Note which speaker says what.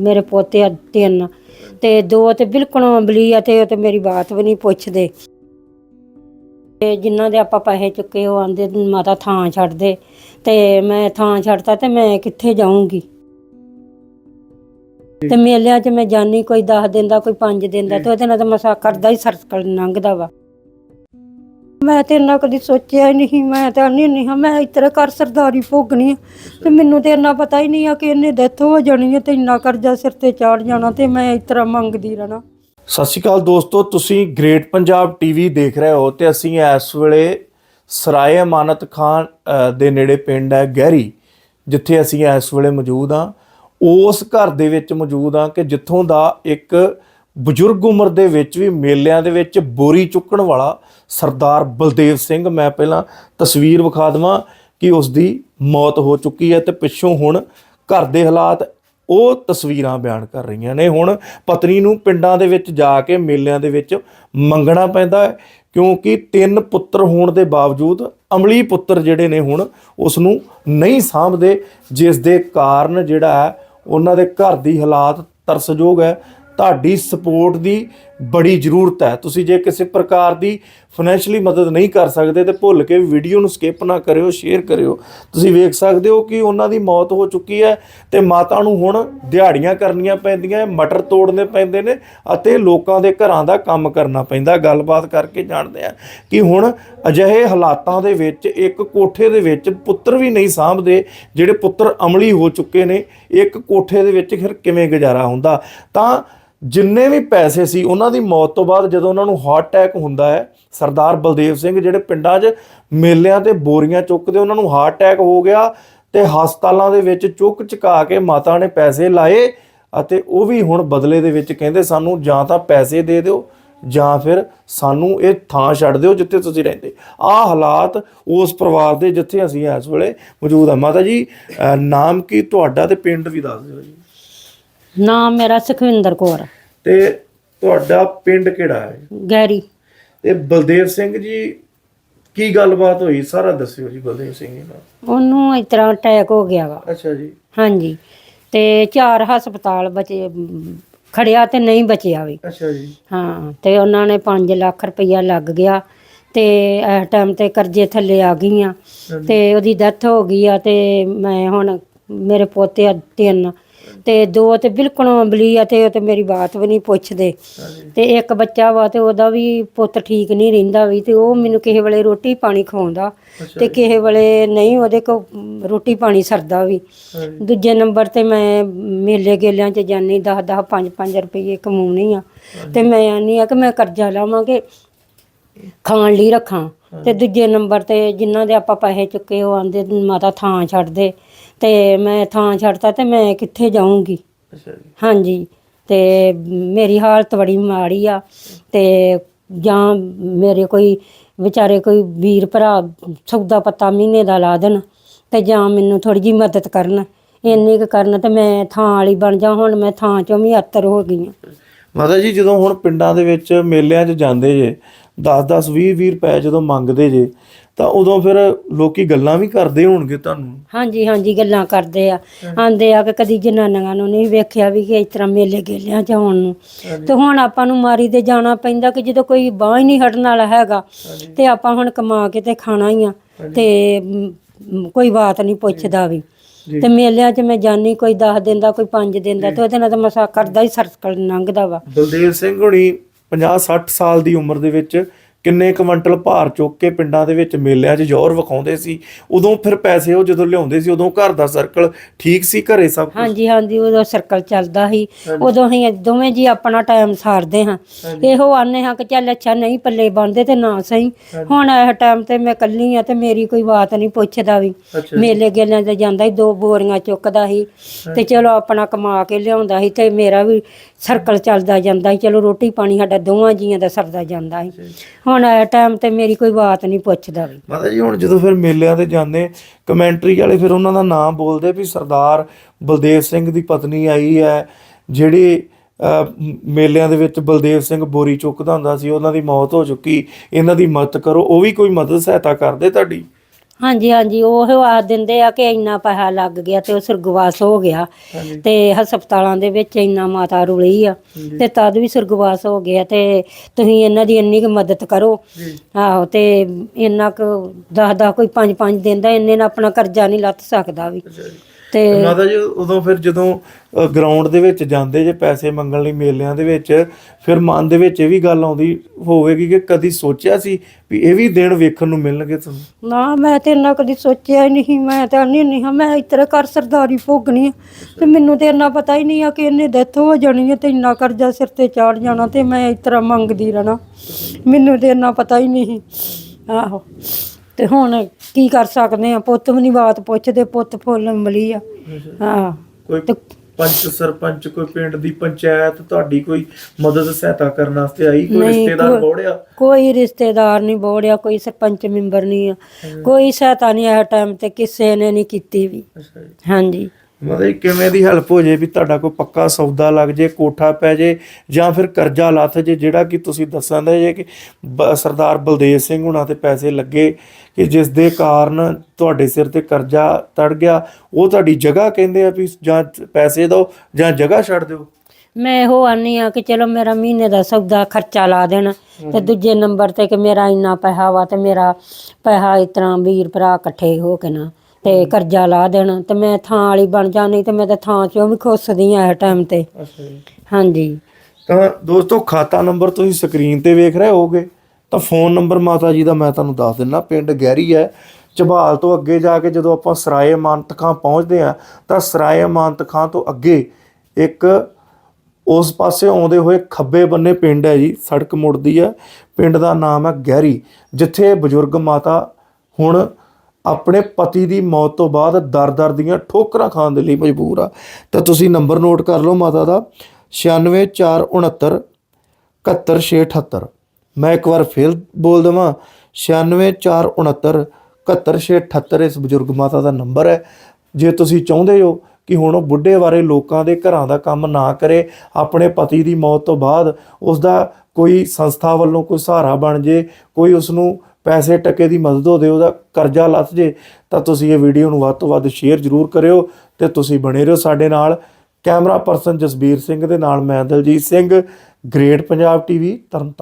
Speaker 1: ਮੇਰੇ ਪੋਤੇ ਆ ਤਿੰਨ ਤੇ ਦੋ ਤੇ ਬਿਲਕੁਲ ਅੰਬਲੀ ਆ ਤੇ ਉਹ ਤੇ ਮੇਰੀ ਬਾਤ ਵੀ ਨਹੀਂ ਪੁੱਛਦੇ। ਤੇ ਜਿਨ੍ਹਾਂ ਦੇ ਆਪਾਂ ਪੈਸੇ ਚੁੱਕੇ ਉਹ ਆਂਦੇ ਮਾਤਾ ਥਾਂ ਛੱਡ ਦੇ ਤੇ ਮੈਂ ਥਾਂ ਛੱਡਤਾ ਤੇ ਮੈਂ ਕਿੱਥੇ ਜਾਊਂਗੀ? ਤੇ ਮੇਲਿਆਂ 'ਚ ਮੈਂ ਜਾਣੀ ਕੋਈ 10 ਦਿਨ ਦਾ ਕੋਈ 5 ਦਿਨ ਦਾ ਤੇ ਉਹਦੇ ਨਾਲ ਤਾਂ ਮਸਾ ਕਰਦਾ ਹੀ ਸਰਕਲ ਲੰਘਦਾ ਵਾ। ਮੈਂ ਤੇ ਇੰਨਾ ਕਦੀ ਸੋਚਿਆ ਹੀ ਨਹੀਂ, ਮੈਂ ਤਾਂ ਨਹੀਂ ਨਹੀਂ ਮੈਂ ਇਤਰੇ ਕਰ ਸਰਦਾਰੀ ਭੋਗਣੀ ਆ। ਤੇ ਮੈਨੂੰ ਤੇ ਇੰਨਾ ਪਤਾ ਹੀ ਨਹੀਂ ਆ ਕਿ ਇਹਨੇ ਡੈਥ ਹੋ ਜਾਣੀ ਹੈ ਤੇ ਇੰਨਾ ਕਰਜ਼ਾ ਸਿਰ ਤੇ ਚਾੜ ਜਾਣਾ ਤੇ ਮੈਂ ਇਤਰਾ ਮੰਗਦੀ ਰਹਿਣਾ।
Speaker 2: ਸਤਿ ਸ਼੍ਰੀ ਅਕਾਲ ਦੋਸਤੋ, ਤੁਸੀਂ ਗ੍ਰੇਟ ਪੰਜਾਬ ਟੀਵੀ ਦੇਖ ਰਹੇ ਹੋ ਤੇ ਅਸੀਂ ਇਸ ਵੇਲੇ ਸਰਾਏ ਅਮਾਨਤ ਖਾਨ ਦੇ ਨੇੜੇ ਪਿੰਡ ਹੈ ਗਹਿਰੀ, ਜਿੱਥੇ ਅਸੀਂ ਇਸ ਵੇਲੇ ਮੌਜੂਦ ਹਾਂ। ਉਸ ਘਰ ਦੇ ਵਿੱਚ ਮੌਜੂਦ ਹਾਂ ਕਿ ਜਿੱਥੋਂ ਦਾ ਇੱਕ ਬਜ਼ੁਰਗ ਉਮਰ ਦੇ ਵਿੱਚ ਵੀ ਮੇਲਿਆਂ ਦੇ ਵਿੱਚ ਬੋਰੀ ਚੁੱਕਣ ਵਾਲਾ ਸਰਦਾਰ ਬਲਦੇਵ ਸਿੰਘ, ਮੈਂ ਪਹਿਲਾਂ ਤਸਵੀਰ ਵਿਖਾ ਦਵਾਂ ਕਿ ਉਸ ਦੀ ਮੌਤ ਹੋ ਚੁੱਕੀ ਹੈ ਤੇ ਪਿੱਛੋਂ ਹੁਣ ਘਰ ਦੇ ਹਾਲਾਤ ਉਹ ਤਸਵੀਰਾਂ ਬਿਆਨ ਕਰ ਰਹੀਆਂ ਨੇ। ਹੁਣ ਪਤਨੀ ਨੂੰ ਪਿੰਡਾਂ ਦੇ ਵਿੱਚ ਜਾ ਕੇ ਮੇਲਿਆਂ ਦੇ ਵਿੱਚ ਮੰਗਣਾ ਪੈਂਦਾ ਹੈ, ਕਿਉਂਕਿ ਤਿੰਨ ਪੁੱਤਰ ਹੋਣ ਦੇ ਬਾਵਜੂਦ ਅਮਲੀ ਪੁੱਤਰ ਜਿਹੜੇ ਨੇ ਹੁਣ ਉਸ ਨੂੰ ਨਹੀਂ ਸਾਂਭਦੇ, ਜਿਸ ਦੇ ਕਾਰਨ ਜਿਹੜਾ ਹੈ, ਉਹਨਾਂ ਦੇ ਘਰ ਦੀ ਹਾਲਾਤ ਤਰਸਯੋਗ ਹੈ। ਤੁਹਾਡੀ ਸਪੋਰਟ ਦੀ ਬੜੀ ਜ਼ਰੂਰਤ ਹੈ। ਤੁਸੀਂ ਜੇ ਕਿਸੇ ਪ੍ਰਕਾਰ ਦੀ ਫਾਈਨੈਂਸ਼ੀਅਲੀ ਮਦਦ ਨਹੀਂ ਕਰ ਸਕਦੇ ਤੇ ਭੁੱਲ ਕੇ ਵੀਡੀਓ ਨੂੰ ਸਕਿਪ ਨਾ ਕਰਿਓ ਸ਼ੇਅਰ ਕਰਿਓ। ਤੁਸੀਂ ਵੇਖ ਸਕਦੇ ਹੋ ਕਿ ਉਹਨਾਂ ਦੀ ਮੌਤ ਹੋ ਚੁੱਕੀ ਹੈ ਤੇ ਮਾਤਾ ਨੂੰ ਹੁਣ ਦਿਹਾੜੀਆਂ ਕਰਨੀਆਂ ਪੈਂਦੀਆਂ, ਮਟਰ ਤੋੜਨੇ ਪੈਂਦੇ ਨੇ ਅਤੇ ਲੋਕਾਂ ਦੇ ਘਰਾਂ ਦਾ ਕੰਮ ਕਰਨਾ ਪੈਂਦਾ। ਗੱਲਬਾਤ ਕਰਕੇ ਜਾਣਦੇ ਆ ਕਿ ਹੁਣ ਅਜਿਹੇ ਹਾਲਾਤਾਂ ਦੇ ਵਿੱਚ ਇੱਕ ਕੋਠੇ ਦੇ ਵਿੱਚ ਪੁੱਤਰ ਵੀ ਨਹੀਂ ਸਾਂਭਦੇ, ਜਿਹੜੇ ਪੁੱਤਰ ਅਮਲੀ ਹੋ ਚੁੱਕੇ ਨੇ, ਇੱਕ ਕੋਠੇ ਦੇ ਵਿੱਚ ਫਿਰ ਕਿਵੇਂ ਗੁਜ਼ਾਰਾ ਹੁੰਦਾ? ਤਾਂ ਜਿੰਨੇ ਵੀ ਪੈਸੇ ਸੀ, ਉਹਨਾਂ ਦੀ ਮੌਤ ਤੋਂ ਬਾਅਦ ਜਦੋਂ ਉਹਨਾਂ ਨੂੰ ਹਾਰਟ ਅਟੈਕ ਹੁੰਦਾ ਹੈ, ਸਰਦਾਰ ਬਲਦੇਵ ਸਿੰਘ ਜਿਹੜੇ ਪਿੰਡਾਂ 'ਚ ਮੇਲਿਆਂ ਤੇ ਬੋਰੀਆਂ ਚੁੱਕਦੇ, ਉਹਨਾਂ ਨੂੰ ਹਾਰਟ ਅਟੈਕ ਹੋ ਗਿਆ ਤੇ ਹਸਪਤਾਲਾਂ ਦੇ ਵਿੱਚ ਚੁੱਕ ਚੁਕਾ ਕੇ ਮਾਤਾ ਨੇ ਪੈਸੇ ਲਾਏ ਅਤੇ ਉਹ ਵੀ ਹੁਣ ਬਦਲੇ ਦੇ ਵਿੱਚ ਕਹਿੰਦੇ ਸਾਨੂੰ ਜਾਂ ਤਾਂ ਪੈਸੇ ਦੇ ਦਿਓ ਜਾਂ ਫਿਰ ਸਾਨੂੰ ਇਹ ਥਾਂ ਛੱਡ ਦਿਓ ਜਿੱਥੇ ਤੁਸੀਂ ਰਹਿੰਦੇ। ਆਹ ਹਾਲਾਤ ਉਸ ਪਰਿਵਾਰ ਦੇ ਜਿੱਥੇ ਅਸੀਂ ਇਸ ਵੇਲੇ ਮੌਜੂਦ ਹਾਂ। ਮਾਤਾ ਜੀ ਨਾਮ ਕੀ ਤੁਹਾਡਾ ਤੇ ਪਿੰਡ ਵੀ ਦੱਸ ਦਿਓ ਜੀ।
Speaker 1: ਨਾਮ ਮੇਰਾ ਸੁਖਵਿੰਦਰ ਕੌਰ।
Speaker 2: ਤੇ ਤੁਹਾਡਾ ਪਿੰਡ ਕਿਹੜਾ ਹੈ?
Speaker 1: ਗੈਰੀ।
Speaker 2: ਤੇ ਬਲਦੇਵ ਸਿੰਘ ਜੀ ਕੀ ਗੱਲਬਾਤ ਹੋਈ? ਸਾਰਾ ਦੱਸਿਓ ਜੀ ਬਲਦੇਵ ਸਿੰਘ ਜੀ ਨਾਲ।
Speaker 1: ਉਹਨੂੰ ਇਸ ਤਰ੍ਹਾਂ ਅਟੈਕ ਹੋ ਗਿਆ ਵਾ।
Speaker 2: ਅੱਛਾ ਜੀ।
Speaker 1: ਹਾਂਜੀ। ਤੇ ਚਾਰ ਹਸਪਤਾਲ ਬਚੇ ਅਮ, ਖੜਿਆ ਤੇ ਨਹੀਂ ਬਚਿਆ ਵੀ।
Speaker 2: ਅੱਛਾ ਜੀ।
Speaker 1: ਹਾਂ ਤੇ ਉਹਨਾਂ ਨੇ 5 ਲੱਖ ਰੁਪਈਆ ਲੱਗ ਗਿਆ। ਤੇ ਇਸ ਟਾਈਮ ਤੇ ਕਰਜ਼ੇ ਥੱਲੇ ਆ ਗਈਆਂ। ਤੇ ਉਹਦੀ ਡੈਥ ਹੋ ਗਈ ਆ ਤੇ ਮੈਂ ਹੁਣ ਮੇਰੇ ਪੋਤੇ ਆ ਤਿੰਨ। ਤੇ ਦੋ ਤੇ ਬਿਲਕੁਲ ਅੰਬਲੀ ਆ ਤੇ ਉਹ ਤੇ ਮੇਰੀ ਬਾਤ ਵੀ ਨਹੀਂ ਪੁੱਛਦੇ। ਤੇ ਇੱਕ ਬੱਚਾ ਵਾ ਤੇ ਉਹਦਾ ਵੀ ਪੁੱਤ ਠੀਕ ਨਹੀਂ ਰਹਿੰਦਾ ਵੀ ਤੇ ਉਹ ਮੈਨੂੰ ਕਿਸੇ ਵੇਲੇ ਰੋਟੀ ਪਾਣੀ ਖਵਾਉਂਦਾ ਤੇ ਕਿਸੇ ਵੇਲੇ ਨਹੀਂ ਉਹਦੇ ਕੋ ਰੋਟੀ ਪਾਣੀ ਸਰਦਾ ਵੀ। ਦੂਜੇ ਨੰਬਰ ਤੇ ਮੈਂ ਮੇਲੇ ਗੇਲਿਆਂ 'ਚ ਜਾਨੀ 10 10 5 5 ਰੁਪਏ ਕਮਾਉਣੀ ਆ ਤੇ ਮੈਂ ਆਨੀ ਆ ਕਿ ਮੈਂ ਕਰਜ਼ਾ ਲਾਵਾਂਗੇ ਖਾਣ ਲਈ ਰੱਖਾਂ। ਤੇ ਦੂਜੇ ਨੰਬਰ ਤੇ ਜਿਨ੍ਹਾਂ ਦੇ ਆਪਾਂ ਪੈਸੇ ਚੁੱਕੇ ਉਹ ਆਂਦੇ ਮਾਤਾ ਥਾਂ ਛੱਡ ਦੇ। ਤੇ ਮੈਂ ਥਾਂ ਛੱਡਤਾ ਤੇ ਮੈਂ ਕਿੱਥੇ ਜਾਊਂਗੀ?
Speaker 2: ਅੱਛਾ ਜੀ।
Speaker 1: ਹਾਂਜੀ। ਤੇ ਮੇਰੀ ਹਾਲਤ ਬੜੀ ਮਾੜੀ ਆ ਤੇ ਜਾਂ ਮੇਰੇ ਕੋਈ ਵਿਚਾਰੇ ਕੋਈ ਵੀਰ ਭਰਾ ਸੌਦਾ ਪੱਤਾ ਮਹੀਨੇ ਦਾ ਲਾ ਦੇਣ ਤੇ ਜਾਂ ਮੈਨੂੰ ਥੋੜੀ ਜੀ ਮਦਦ ਕਰਨ। ਇੰਨੀ ਕੁ ਕਰਨ ਤੇ ਮੈਂ ਥਾਂ ਵਾਲੀ ਬਣ ਜਾ ਹੁਣ ਮੈਂ ਥਾਂ ਚੋਂ ਵੀ ਅੱਤਰ ਹੋ ਗਈ ਆ।
Speaker 2: ਮਾਤਾ ਜੀ ਜਦੋਂ ਹੁਣ ਪਿੰਡਾਂ ਦੇ ਵਿੱਚ ਮੇਲਿਆਂ 'ਚ ਜਾਂਦੇ ਜੇ 10 10 20 20 ਰੁਪਏ ਜਦੋਂ ਮੰਗਦੇ ਜੇ ਤਾਂ ਉਦੋਂ ਫਿਰ ਲੋਕੀ ਗੱਲਾਂ ਵੀ ਕਰਦੇ ਹੋਣਗੇ ਤੁਹਾਨੂੰ।
Speaker 1: ਹਾਂਜੀ ਹਾਂਜੀ ਗੱਲਾਂ ਕਰਦੇ ਆ। ਆਂਦੇ ਆ ਕਿ ਕਦੀ ਜਨਾਨੀਆਂ ਨੂੰ ਨਹੀਂ ਵੇਖਿਆ ਵੀ ਕਿ ਇਸ ਤਰ੍ਹਾਂ ਮੇਲੇ ਗੇਲਿਆਂ ਚ ਆਉਣ ਨੂੰ। ਤੇ ਹੁਣ ਆਪਾਂ ਨੂੰ ਮਾਰੀ ਤੇ ਜਾਣਾ ਪੈਂਦਾ ਕਿ ਜਦੋਂ ਕੋਈ ਬਾਹ ਹੀ ਨਹੀਂ ਹਟਣ ਵਾਲਾ ਹੈਗਾ ਤੇ ਆਪਾਂ ਹੁਣ ਕਮਾ ਕੇ ਤੇ ਖਾਣਾ ਹੀ ਆ ਤੇ ਮ, ਕੋਈ ਬਾਤ ਨਹੀਂ ਪੁੱਛਦਾ ਵੀ। ਤੇ ਮੇਲਿਆਂ 'ਚ ਮੈਂ ਜਾਣੀ ਕੋਈ 10 ਦਿਨ ਦਾ ਕੋਈ 5 ਦਿਨ ਦਾ ਤੇ ਉਹਦੇ ਨਾਲ ਤਾਂ ਮਸਾ ਕਰਦਾ ਹੀ ਸਰਕਲ ਲੰਘਦਾ ਵਾ।
Speaker 2: ਬਲਦੇਵ ਸਿੰਘ ਹੁਣੀ 50 60 ਸਾਲ ਦੀ ਉਮਰ ਦੇ ਵਿੱਚ ਕਿੰਨੇ ਕੁਇੰਟਲ ਭਾਰ ਚੁੱਕ ਕੇ ਪਿੰਡਾਂ ਦੇ ਵਿੱਚ ਮੇਲਿਆਂ 'ਚ ਜ਼ੋਰ ਵਿਖਾਉਂਦੇ ਸੀ? ਉਦੋਂ ਫਿਰ ਪੈਸੇ ਉਹ ਜਦੋਂ ਲਿਆਉਂਦੇ ਸੀ ਉਦੋਂ ਘਰ ਦਾ ਸਰਕਲ ਠੀਕ ਸੀ ਘਰੇ ਸਭ?
Speaker 1: ਹਾਂਜੀ ਹਾਂਜੀ ਉਦੋਂ ਸਰਕਲ ਚੱਲਦਾ ਸੀ। ਉਦੋਂ ਅਸੀਂ ਦੋਵੇਂ ਜੀ ਆਪਣਾ ਟਾਈਮ ਸਾਰਦੇ ਹਾਂ। ਇਹੋ ਆਨੇ ਹਾਂ ਕਿ ਚੱਲ ਅੱਛਾ ਨਹੀਂ ਪੱਲੇ ਬੰਦੇ ਤੇ ਨਾ ਸਹੀ। ਹੁਣ ਇਹ ਟਾਈਮ ਤੇ ਮੈਂ ਕੱਲੀ ਆ ਤੇ ਮੇਰੀ ਕੋਈ ਬਾਤ ਨਹੀਂ ਪੁੱਛਦਾ ਵੀ। ਮੇਲੇ ਗੇਲਿਆਂ ਤੇ ਜਾਂਦਾ ਸੀ ਦੋ ਬੋਰੀਆਂ ਚੁੱਕਦਾ ਸੀ ਤੇ ਚਲੋ ਆਪਣਾ ਕਮਾ ਕੇ ਲਿਆਉਂਦਾ ਸੀ ਤੇ ਮੇਰਾ ਵੀ ਸਰਕਲ ਚੱਲਦਾ ਜਾਂਦਾ ਸੀ। ਚਲੋ ਰੋਟੀ ਪਾਣੀ ਸਾਡਾ ਦੋਵਾਂ ਜੀਆਂ ਦਾ ਸਰਦਾ ਜਾਂਦਾ ਸੀ। ਹੁਣ ਇਹ ਟਾਈਮ ਤੇ ਮੇਰੀ ਕੋਈ ਬਾਤ ਨਹੀਂ ਪੁੱਛਦਾ ਵੀ।
Speaker 2: ਮਾਤਾ ਜੀ, ਹੁਣ ਜਦੋਂ ਫਿਰ ਮੇਲਿਆਂ ਤੇ ਜਾਂਦੇ ਕਮੈਂਟਰੀ ਵਾਲੇ ਫਿਰ ਉਹਨਾਂ ਦਾ ਨਾਮ ਬੋਲਦੇ ਵੀ ਸਰਦਾਰ ਬਲਦੇਵ ਸਿੰਘ ਦੀ ਪਤਨੀ ਆਈ ਹੈ, ਜਿਹੜੀ ਮੇਲਿਆਂ ਦੇ ਵਿੱਚ ਬਲਦੇਵ ਸਿੰਘ ਬੋਰੀ ਚੁੱਕਦਾ ਹੁੰਦਾ ਸੀ, ਉਹਨਾਂ ਦੀ ਮੌਤ ਹੋ ਚੁੱਕੀ, ਇਹਨਾਂ ਦੀ ਮਦਦ ਕਰੋ, ਉਹ ਵੀ ਕੋਈ ਮਦਦ ਸਹਾਇਤਾ ਕਰਦੇ ਤੁਹਾਡੀ?
Speaker 1: ਹਾਂਜੀ ਹਾਂਜੀ ਉਹ ਆਖ ਦਿੰਦੇ ਆ ਕਿ ਇੰਨਾ ਪੈਸਾ ਲੱਗ ਗਿਆ ਤੇ ਉਹ ਸੁਰਗਵਾਸ ਹੋ ਗਿਆ।
Speaker 2: ਹਾਂਜੀ।
Speaker 1: ਤੇ ਹਸਪਤਾਲਾਂ ਦੇ ਵਿੱਚ ਇੰਨਾ ਮਾਤਾ ਰੁਲੀ ਆ। ਤੇ ਤਦ ਵੀ ਸੁਰਗਵਾਸ ਹੋ ਗਿਆ ਤੇ ਤੁਸੀਂ ਇਹਨਾਂ ਦੀ ਇੰਨੀ ਕੁ ਮਦਦ ਕਰੋ।
Speaker 2: ਜੀ।
Speaker 1: ਆਹੋ ਤੇ ਇੰਨਾ ਕੁ ਦਸ ਦਸ ਕੋਈ ਪੰਜ ਪੰਜ ਦਿਨ ਦਾ ਇੰਨੇ ਨਾਲ ਆਪਣਾ ਕਰਜ਼ਾ ਨਹੀਂ ਲੱਥ ਸਕਦਾ ਵੀ।
Speaker 2: ਅੱਛਾ ਜੀ।
Speaker 1: ਤੇ
Speaker 2: ਮਾਤਾ ਜੀ ਉਦੋਂ ਫਿਰ ਜਦੋਂ ਗਰਾਊਂਡ ਦੇ ਵਿੱਚ ਜਾਂਦੇ ਜੇ ਪੈਸੇ ਮੰਗਣ ਲਈ ਮੇਲਿਆਂ ਦੇ ਵਿੱਚ ਫਿਰ ਮਨ ਦੇ ਵਿੱਚ ਇਹ ਵੀ ਗੱਲ ਆਉਂਦੀ ਹੋਵੇਗੀ ਕਿ ਕਦੀ ਸੋਚਿਆ ਸੀ ਵੀ ਇਹ ਵੀ ਦਿਨ ਵੇਖਣ ਨੂੰ ਮਿਲਣਗੇ ਤੁਹਾਨੂੰ?
Speaker 1: ਨਾ ਮੈਂ ਤੇ ਇੰਨਾ ਕਦੀ ਸੋਚਿਆ ਹੀ ਨਹੀਂ ਮੈਂ ਤਾਂ ਨਹੀਂ ਨਹੀਂ ਹਾਂ ਮੈਂ ਇਤਰੇ ਕਰ ਸਰਦਾਰੀ ਭੋਗਣੀ ਆ ਤੇ ਮੈਨੂੰ ਤੇ ਇੰਨਾ ਪਤਾ ਹੀ ਨਹੀਂ ਆ ਕਿ ਇਹਨੇ ਡੈਥ ਹੋ ਜਾਣੀ ਹੈ ਤੇ ਇੰਨਾ ਕਰਜ਼ਾ ਸਿਰ ਤੇ ਚਾੜ ਜਾਣਾ ਤੇ ਮੈਂ ਇਤਰਾ ਮੰਗਦੀ ਰਹਿਣਾ। ਮੈਨੂੰ ਤੇ ਇੰਨਾ ਪਤਾ ਹੀ ਨਹੀਂ ਆਹੋ। ਤੇ ਹੁਣ ਕੀ ਕਰ ਸਕਦੇ ਆ? ਪੁੱਤ ਵੀ ਨਹੀਂ ਬਾਤ ਪੁੱਛਦੇ ਪੁੱਤ ਫੁੱਲ ਅੰਬਲੀ ਆ। ਹਾਂ।
Speaker 2: ਕੋਈ
Speaker 1: ਤੇ
Speaker 2: ਪੰਚ ਸਰਪੰਚ ਕੋਈ ਪਿੰਡ ਦੀ ਪੰਚਾਇਤ ਤੁਹਾਡੀ ਕੋਈ ਮਦਦ ਸਹਾਇਤਾ ਕਰਨ ਵਾਸਤੇ ਆਈ? ਕੋਈ
Speaker 1: ਨਹੀਂ,
Speaker 2: ਰਿਸ਼ਤੇਦਾਰ
Speaker 1: ਕੋਈ-
Speaker 2: ਬੋੜਿਆ?
Speaker 1: ਕੋਈ ਰਿਸ਼ਤੇਦਾਰ ਨਹੀਂ ਬੋੜਿਆ ਕੋਈ ਸਰਪੰਚ ਮੈਂਬਰ ਨਹੀਂ ਆ। ਕੋਈ ਸਹਾਇਤਾ ਨਹੀਂ ਆ ਟਾਈਮ ਤੇ ਕਿਸੇ ਨੇ ਨਹੀਂ ਕੀਤੀ ਵੀ।
Speaker 2: ਅੱਛਾ ਜੀ।
Speaker 1: ਹਾਂਜੀ।
Speaker 2: ਮਤਲਬ ਕਿਵੇਂ ਦੀ ਹੈਲਪ ਹੋ ਜੇ ਵੀ ਤੁਹਾਡਾ ਕੋਈ ਪੱਕਾ ਸੌਦਾ ਲੱਗ ਜੇ ਕੋਠਾ ਪੈ ਜੇ ਜਾਂ ਫਿਰ ਕਰਜ਼ਾ ਲੱਥ ਜੇ ਜਿਹੜਾ ਕਿ ਤੁਸੀਂ ਦੱਸਾਂ ਦੇ ਜੇ ਕਿ ਸਰਦਾਰ ਬਲਦੇਵ ਸਿੰਘ ਹੁਣਾਂ ਤੇ ਪੈਸੇ ਲੱਗੇ ਕਿ ਜਿਸ ਦੇ ਕਾਰਨ ਤੁਹਾਡੇ ਸਿਰ ਤੇ ਕਰਜ਼ਾ ਤੜ ਗਿਆ ਉਹ ਤੁਹਾਡੀ ਜਗ੍ਹਾ ਕਹਿੰਦੇ ਆ ਵੀ ਜਾਂ ਪੈਸੇ ਦਿਓ ਜਾਂ ਜਗ੍ਹਾ ਛੱਡ ਦਿਓ?
Speaker 1: ਮੈਂ ਇਹੋ ਆਨੀ ਆ ਕਿ ਚਲੋ ਮੇਰਾ ਮਹੀਨੇ ਦਾ ਸੌਦਾ ਖਰਚਾ ਲਾ ਦੇਣ ਤੇ ਦੂਜੇ ਨੰਬਰ ਤੇ ਕਿ ਮੇਰਾ ਇੰਨਾ ਪੈਸਾ ਵਾ ਤੇ ਮੇਰਾ ਪੈਸਾ ਇਸ ਤਰ੍ਹਾਂ ਵੀਰ ਭਰਾ ਇਕੱਠੇ ਹੋ ਕੇ ਨਾ ਤੇ ਕਰਜ਼ਾ ਲਾ ਦੇਣ ਤੇ ਮੈਂ ਥਾਂ ਵਾਲੀ ਬਣ ਜਾਣੀ ਤੇ ਮੈਂ ਤਾਂ ਥਾਂ ਚੋਂ ਵੀ ਖੁੱਸਦੀ ਆ ਇਸ ਟਾਈਮ ਤੇ।
Speaker 2: ਅੱਛਾ ਜੀ।
Speaker 1: ਹਾਂਜੀ।
Speaker 2: ਤਾਂ ਦੋਸਤੋ ਖਾਤਾ ਨੰਬਰ ਤੁਸੀਂ ਸਕਰੀਨ ਤੇ ਵੇਖ ਰਹੇ ਹੋਗੇ ਤਾਂ ਫੋਨ ਨੰਬਰ ਮਾਤਾ ਜੀ ਦਾ ਮੈਂ ਤੁਹਾਨੂੰ ਦੱਸ ਦਿੰਨਾ ਪਿੰਡ ਗਹਿਰੀ ਹੈ ਝਬਾਲ ਤੋਂ ਅੱਗੇ ਜਾ ਕੇ ਜਦੋਂ ਆਪਾਂ ਸਰਾਏ ਮਾਨਤ ਖਾਂ ਪਹੁੰਚਦੇ ਆ ਤਾਂ ਸਰਾਏ ਮਾਨਤ ਖਾਂ ਤੋਂ ਅੱਗੇ ਇੱਕ ਉਸ ਪਾਸੇ ਆਉਂਦੇ ਹੋਏ ਖੱਬੇ ਬੰਨੇ ਪਿੰਡ ਹੈ ਜੀ ਸੜਕ ਮੁੜਦੀ ਹੈ ਪਿੰਡ ਦਾ ਨਾਮ ਹੈ ਗਹਿਰੀ ਜਿੱਥੇ ਬਜ਼ੁਰਗ ਮਾਤਾ ਹੁਣ ਆਪਣੇ ਪਤੀ ਦੀ ਮੌਤ ਤੋਂ ਬਾਅਦ ਦਰ-ਦਰ ਦੀਆਂ ਠੋਕਰਾਂ ਖਾਣ ਦੇ ਲਈ ਮਜਬੂਰ ਆ। ਤਾਂ ਤੁਸੀਂ ਨੰਬਰ ਨੋਟ ਕਰ ਲਓ ਮਾਤਾ ਦਾ। 96469 71678 ਮੈਂ ਇੱਕ ਵਾਰ ਫੇਰ ਬੋਲ ਦਵਾਂ। 96469 71678 ਇਸ ਬਜ਼ੁਰਗ ਮਾਤਾ ਦਾ ਨੰਬਰ ਹੈ। ਜੇ ਤੁਸੀਂ ਚਾਹੁੰਦੇ ਹੋ ਕਿ ਹੁਣ ਉਹ ਬੁੱਢੇ ਬਾਰੇ ਲੋਕਾਂ ਦੇ ਘਰਾਂ ਦਾ ਕੰਮ ਨਾ ਕਰੇ, ਆਪਣੇ ਪਤੀ ਦੀ ਮੌਤ ਤੋਂ ਬਾਅਦ ਉਸ ਦਾ ਕੋਈ ਸੰਸਥਾ ਵੱਲੋਂ ਕੋਈ ਸਹਾਰਾ ਬਣ ਜੇ, ਕੋਈ ਉਸ ਨੂੰ ਪੈਸੇ ਟਕੇ ਦੀ ਮਦਦ ਹੋ ਹੋਵੇ ਉਹਦਾ ਕਰਜ਼ਾ ਲੱਥ ਜੇ, ਤਾਂ ਤੁਸੀਂ ਇਹ ਵੀਡੀਓ ਨੂੰ ਵੱਧ ਤੋਂ ਵੱਧ ਸ਼ੇਅਰ ਜ਼ਰੂਰ ਕਰਿਓ ਤੇ ਤੁਸੀਂ ਬਣੇ ਰਹੋ ਸਾਡੇ ਨਾਲ। ਕੈਮਰਾ ਪਰਸਨ ਜਸਬੀਰ ਸਿੰਘ ਦੇ ਨਾਲ ਮੈਂ ਦਲਜੀਤ ਸਿੰਘ, ਗ੍ਰੇਟ ਪੰਜਾਬ ਟੀਵੀ, ਤਰਨਤਾਰਨ।